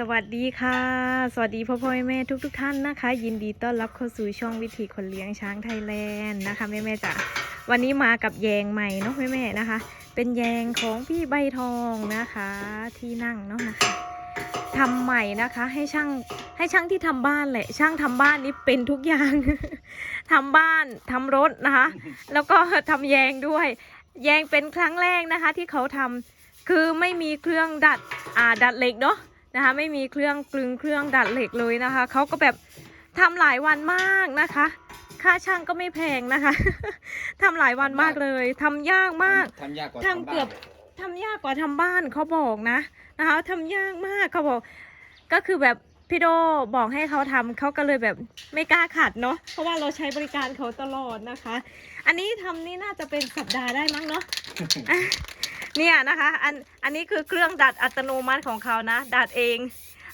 สวัสดีค่ะ สวัสดีพ่อพ่อแม่แม่ทุกทุกท่านนะคะ ยินดีต้อนรับเข้าสู่ช่องวิถีคนเลี้ยงช้างไทยแลนด์นะคะแม่แม่จ๋าวันนี้มากับแยงใหม่เนาะแม่แม่นะคะ เป็นแยงของพี่ใบทองนะคะที่นั่งเนาะนะคะทำใหม่นะคะให้ช่างให้ช่างที่ทำบ้านแหละ ช่างทำบ้านนี่เป็นทุกอย่างทำบ้านทำรถนะคะ แล้วก็ทำแยงด้วย แยงเป็นครั้งแรกนะคะ ที่เขาทำคือไม่มีเครื่องดัดอ่าดัดเหล็กเนาะ นะคะ ไม่มีเครื่องกลึงเครื่องดัดเหล็กเลยนะคะเขาก็แบบทำหลายวันมากนะคะ ค่าช่างก็ไม่แพงนะคะทำหลายวันมากเลยทำยากมากทำยากกว่าทำเกือบทำยากกว่าทำบ้านเขาบอกนะนะคะทำยากมากเขาบอก ก็คือแบบพี่โดบอกให้เขาทำเขาก็เลยแบบไม่กล้าขัดเนาะเพราะว่าเราใช้บริการเขาตลอดนะคะ อันนี้ทำนี่น่าจะเป็นสัปดาห์ได้มั้งเนาะอะ เนี่ยนะคะอันอันนี้คือเครื่องดัดอัตโนมัติของเขานะ ดัดเอง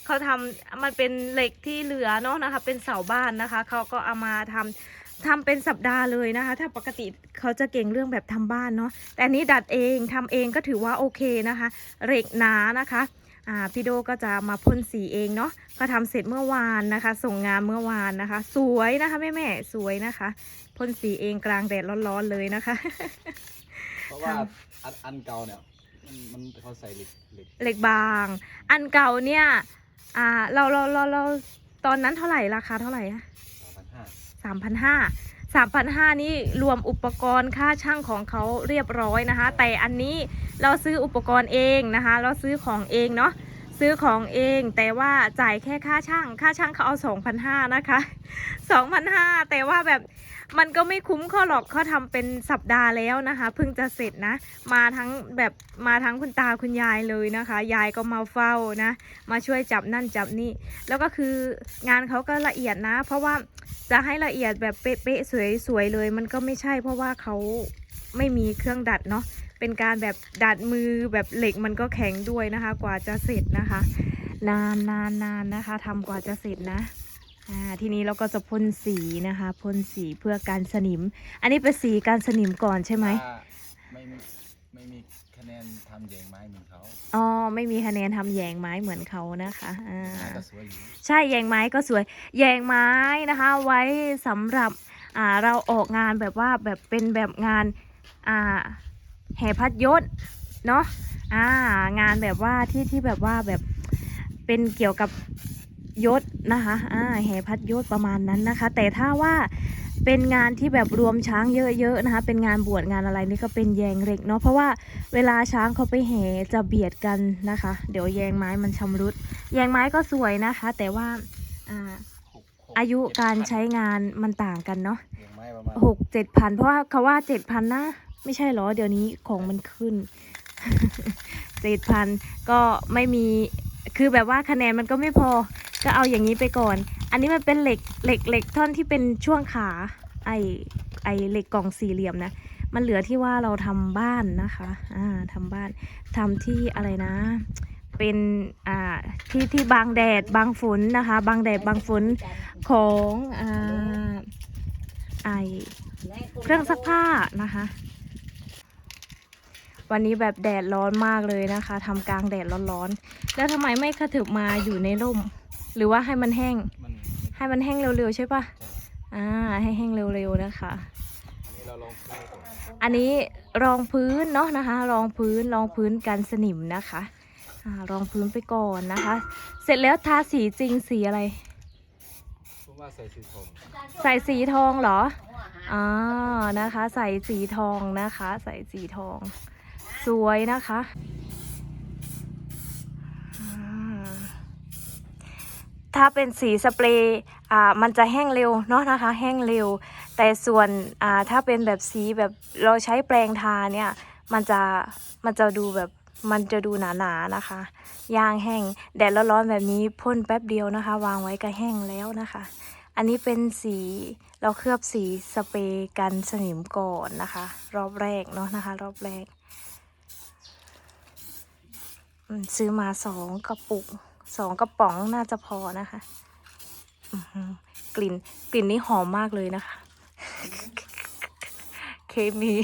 เขาทำมันเป็นเหล็กที่เหลือเนาะนะคะ เป็นเสาบ้านนะคะเขาก็เอามาทำทำเป็นสัปดาห์เลยนะคะ ถ้าปกติเขาจะเก่งเรื่องแบบทำบ้านเนาะแต่อันนี้ดัดเองทำเองก็ถือว่าโอเคนะคะเหล็กหนานะคะอ่าพี่โดก็จะมาพ่นสีเองเนาะก็ทำเสร็จเมื่อวานนะคะ ส่งงานเมื่อวานนะคะ สวยนะคะแม่แม่ๆสวยนะคะพ่นสีเองกลางแดดร้อนๆเลยนะคะ เพราะว่า อันอันเก่าเนี่ยมันมันเขาใส่เหล็กเหล็กเหล็กบาง อันเก่าเนี่ย อ่า เราเราเราเราตอนนั้นเท่าไหร่ราคาเท่าไหร่อะสามพันห้าสามพันห้าสามพันห้านี่รวมอุปกรณ์ค่าช่างของเขาเรียบร้อยนะคะ แต่อันนี้เราซื้ออุปกรณ์เองนะคะ เราซื้อของเองเนาะซื้อของเองแต่ว่าจ่ายแค่ค่าช่าง ค่าช่างเขาเอาสองพันห้านะคะสองพันห้าแต่ว่าแบบ มันก็ไม่คุ้มเขาหรอกเขาทำเป็นสัปดาห์แล้วนะคะเพิ่งจะเสร็จนะ มาทั้งแบบมาทั้งคุณตาคุณยายเลยนะคะ ยายก็มาเฝ้านะ มาช่วยจับนั่นจับนี่ แล้วก็คืองานเขาก็ละเอียดนะ เพราะว่าจะให้ละเอียดแบบเป๊ะๆสวยๆเลย มันก็ไม่ใช่เพราะว่าเขาไม่มีเครื่องดัดเนาะเป็นการแบบดัดมือแบบเหล็กมันก็แข็งด้วยนะคะ กว่าจะเสร็จนะคะ นานนานนานนะคะทำกว่าจะเสร็จนะ ทีนี้เราก็จะพ่นสีนะคะพ่นสีเพื่อการสนิม อันนี้เป็นสีการสนิมก่อนใช่ไหมถ้าไม่มีไม่มีคะแนนทำแยงไม้เหมือนเขาอ๋อไม่มีคะแนนทำแยงไม้เหมือนเขานะคะอ่าไม้ก็สวยอยู่ใช่แยงไม้ก็สวยแยงไม้นะคะ ไว้สำหรับอ่าเราออกงานแบบว่าแบบเป็นแบบงานอ่าแห่พัดยศเนาะอ่างานแบบว่าที่ที่แบบว่าแบบเป็นเกี่ยวกับ ยศนะคะอ่าแห่พัดยศประมาณนั้นนะคะ แต่ถ้าว่าเป็นงานที่แบบรวมช้างเยอะๆนะคะ เป็นงานบวชงานอะไรนี่ก็เป็นแยงเหล็กเนาะ เพราะว่าเวลาช้างเขาไปแห่จะเบียดกันนะคะ เดี๋ยวแยงไม้มันชำรุด แยงไม้ก็สวยนะคะ แต่ว่าอ่าหกหกอายุเจ็ดการพันใช้งานมันต่างกันเนาะแยงไม้ประมาณหกเจ็ดพันเพราะว่าเขาว่าเจ็ดพันนะ ไม่ใช่เหรอ เดี๋ยวนี้ของมันขึ้นเจ็ดพันก็ไม่มีคือแบบว่าคะแนนมันก็ไม่พอ ก็เอาอย่างนี้ไปก่อน อันนี้มันเป็นเหล็กเหล็กเหล็กท่อนที่เป็นช่วงขาไอไอเหล็กกล่องสี่เหลี่ยมนะ มันเหลือที่ว่าเราทำบ้านนะคะ อ่าทำบ้านทำที่อะไรนะ เป็นอ่าที่ที่บางแดดบางฝนนะคะ บางแดดบางฝนของอ่าไอเครื่องซักผ้านะคะ วันนี้แบบแดดร้อนมากเลยนะคะทำกลางแดดร้อนๆ แล้วทำไมไม่กระถึบมาอยู่ในร่ม หรือว่าให้มันแห้ง มันให้มันแห้งเร็วๆใช่ปะอ่า ให้แห้งเร็วๆนะคะ อันนี้เราลองใช้ก่อนอันนี้รองพื้นเนาะนะคะ รองพื้นรองพื้นกันสนิมนะคะอารองพื้นไปก่อนนะคะ เสร็จแล้วทาสีจริงสีอะไร ผมว่าใส่สีทองใส่สีทองเหรออ่านะคะ ใส่สีทองนะคะ ใส่สีทอง สวยนะคะอ่า ถ้าเป็นสีสเปรย์อ่ามันจะแห้งเร็วเนาะนะคะ แห้งเร็ว แต่ส่วนอ่าถ้าเป็นแบบสีแบบเราใช้แปรงทาเนี่ยมันจะมันจะดูแบบมันจะดูหนาๆนนะคะยางแห้งแดดร้อนๆแบบนี้พ่นแป๊บเดียวนะคะ วางไว้ก็แห้งแล้วนะคะ อันนี้เป็นสีเราเคลือบสีสเปรย์กันสนิมก่อนนะคะ รอบแรกเนาะนะคะ รอบแรกซื้อมาสองกระปุก สองกระป๋องน่าจะพอนะคะอื้อหือกลิ่นกลิ่นนี้หอมมากเลยนะคะ เคมี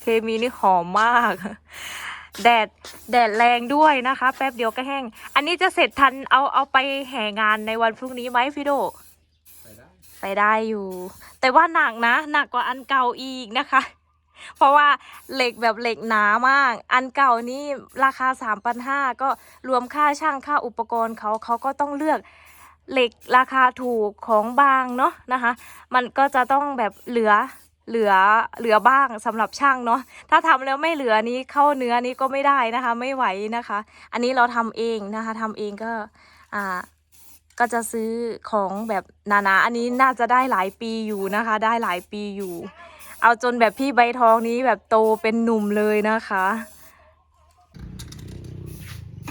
เคมีนี่หอมมาก แดดแดดแรงด้วยนะคะ แป๊บเดียวก็แห้ง อันนี้จะเสร็จทันเอาเอาไปแห่งานในวันพรุ่งนี้ไหมฟิโดไปได้ไปได้อยู่ แต่ว่าหนักนะ หนักกว่าอันเก่าอีกนะคะ เพราะว่าเหล็กแบบเหล็กหนามาก อันเก่านี่ราคา3 5 0 0ก็รวมค่าช่างค่าอุปกรณ์เขาเขาก็ต้องเลือกเหล็กราคาถูกของบางเนาะนะคะ มันก็จะต้องแบบเหลือเหลือเหลือบ้างสำหรับช่างเนาะถ้าทำแล้วไม่เหลือนี้เข้าเนื้อนี้ก็ไม่ได้นะคะ ไม่ไหวนะคะ อันนี้เราทำเองนะคะทำเองก็อ่าก็จะซื้อของแบบนานาอันนี้น่าจะได้หลายปีอยู่นะคะ ได้หลายปีอยู่ เอาจนแบบพี่ใบทองนี้แบบโตเป็นหนุ่มเลยนะคะ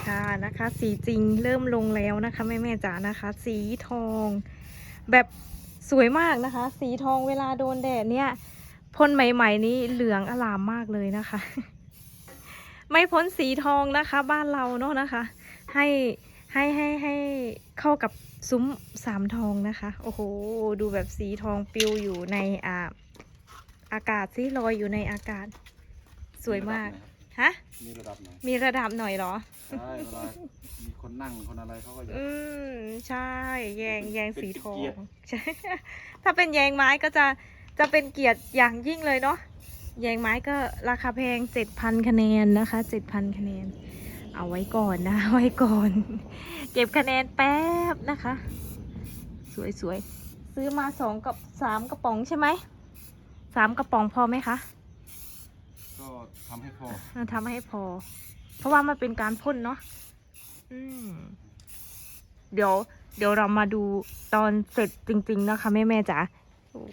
ค่ะนะคะ สีจริงเริ่มลงแล้วนะคะแม่แม่จ๋านะคะ สีทอง แบบสวยมากนะคะ สีทองเวลาโดนแดดเนี่ยพ่นใหม่ๆนี้เหลืองอลามมากเลยนะคะ ไม่พ้นสีทองนะคะ บ้านเราเนาะนะคะ ให้ให้ให้ให้เข้ากับซุ้มสามทองนะคะ โอ้โห ดูแบบสีทองปิวอยู่ในอ่า อากาศสิลอยอยู่ในอากาศ สวยมากฮะมีระดับไหนมีระดับหน่อยเหรอใช่เวลามีคนนั่งคนอะไรเขาก็จะอืมใช่ แยงแยงเป็นสีทอเกียงรติใช่ถ้าเป็นแยงไม้ก็จะจะเป็นเกียรติอย่างยิ่งเลยเนาะแยงไม้ก็ราคาแพงเจ็ดพันคะแนนนะคะเจ็ดพันคะแนน เอาไว้ก่อนนะไว้ก่อน เก็บคะแนนแป๊บนะคะ สวยสวยๆซื้อมาสองกับสามกระป๋องใช่ไหม สามกระป๋องพอไหมคะ ก็ทำให้พอเราทำให้พอ เพราะว่ามันเป็นการพ่นเนาะอืม เดี๋ยว เดี๋ยวเรามาดูตอนเสร็จจริง ๆ นะคะแม่แม่ๆจ๋าโอ้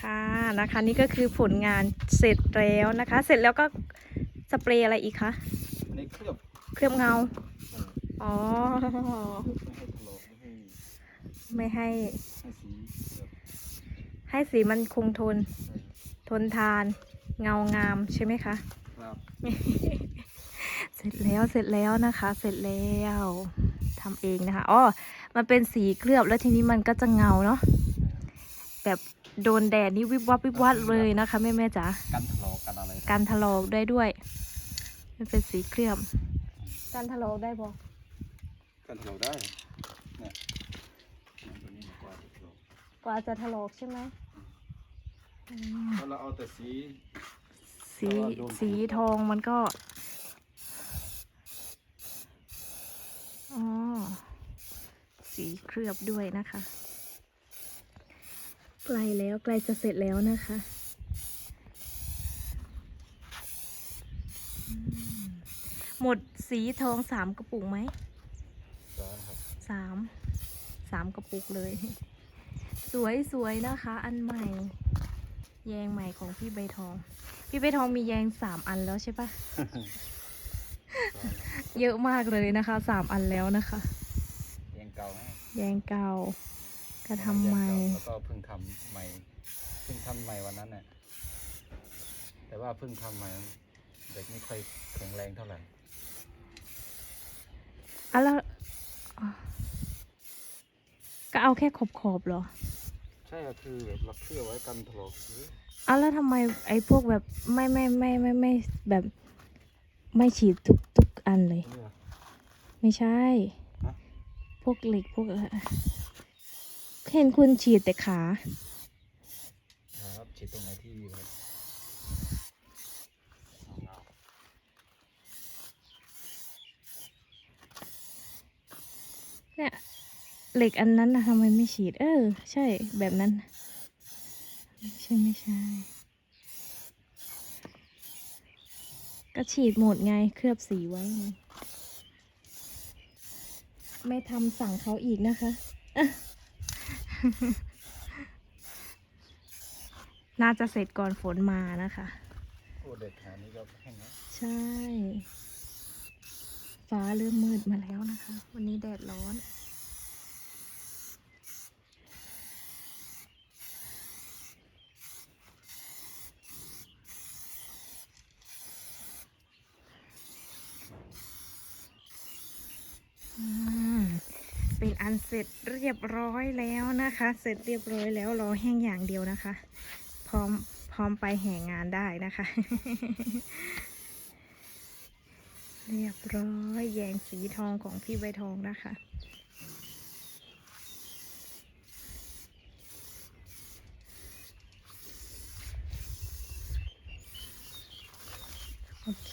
ค่ะนะคะ นี่ก็คือผลงานเสร็จแล้วนะคะ เสร็จแล้วก็สเปรย์อะไรอีกคะในเคลือบเคลือบเงาเอออ๋อไม่ให้ถลอกไม่ให้ไม่ให้ให้สีแบบ ให้สีมันคงทนเออทนทาน เงางามใช่ไหมคะ ครับ เสร็จแล้วเสร็จแล้วนะคะ เสร็จแล้วทำเองนะคะอ๋อมันเป็นสีเคลือบแล้วทีนี้มันก็จะเงาเนาะแบบโดนแดดนี่วิบวับวิบวับเลยนะคะแม่แม่ๆจ๋ากันถลอกกันอะไรการถลอกได้ด้วย มันเป็นสีเคลือบการถลอกได้บอกันถลอกได้เนี่ยเนี่ยตัวนี้ดีกว่าจะถลอก ก ว่าจะถลอกใช่ไหมอืมถ้าเราเอาแต่สีสีเพราะว่าโดนสีทองมันก็อ๋อสีเคลือบด้วยนะคะ ใกล้แล้วใกล้จะเสร็จแล้วนะคะอืมหมดสีทองสามกระปุกไหมสารครับสามสามกระปุกเลย สวยสวยนะคะ อันใหม่ แยงใหม่ของพี่ใบทอง พี่ใบทองมีแยงสามอันแล้วใช่ปะ เยอะมากเลยนะคะสามอันแล้วนะคะยังเก่าไหมแยงเก่าก็ทำใหม่ยังเก่าแล้วก็เพิ่งทำใหม่เพิ่งทำใหม่วันนั้นเนี่ยแต่ว่าเพิ่งทำใหม่เด็กไม่ค่อยแข็งแรงเท่าไหร่อะแล้วอะก็เอาแค่ขอบขอบๆเหรอ ใช่ก็คือแบบเราเพื่อไว้กันถลอกหรืออะแล้วทำไมไอ้พวกแบบไม่ไม่ไม่ไม่ไม่แบบไม่ฉีดทุกทุกอันเลย เนี่ย ไม่ใช่ ฮะ พวกเหล็กพวกอะไรเห็นคุณฉีดแต่ขา ครับฉีดตรงไหนที่แบบเงาเนี่ย เหล็กอันนั้นนะทำไมไม่ฉีด เออ ใช่แบบนั้นไม่ใช่ไม่ใช่ ก็ฉีดหมดไงเคลือบสีไว้ไงไม่ทำสั่งเขาอีกนะคะ น่าจะเสร็จก่อนฝนมานะคะโอ้เด็กแถวนี้ก็แห้งนะใช่ ฟ้าเริ่มมืดมาแล้วนะคะ วันนี้แดดร้อน เป็นอันเสร็จเรียบร้อยแล้วนะคะ เสร็จเรียบร้อยแล้วรอแห้งอย่างเดียวนะคะ พร้อมพร้อมไปแห่งานได้นะคะ เรียบร้อยแยงสีทองของพี่ใบทองนะคะโอเค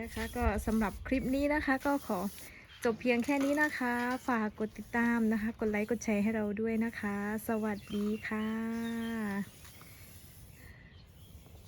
นะคะก็สำหรับคลิปนี้นะคะก็ขอ จบเพียงแค่นี้นะคะ ฝากกดติดตามนะคะ กดไลค์ กดแชร์ให้เราด้วยนะคะ สวัสดีค่ะ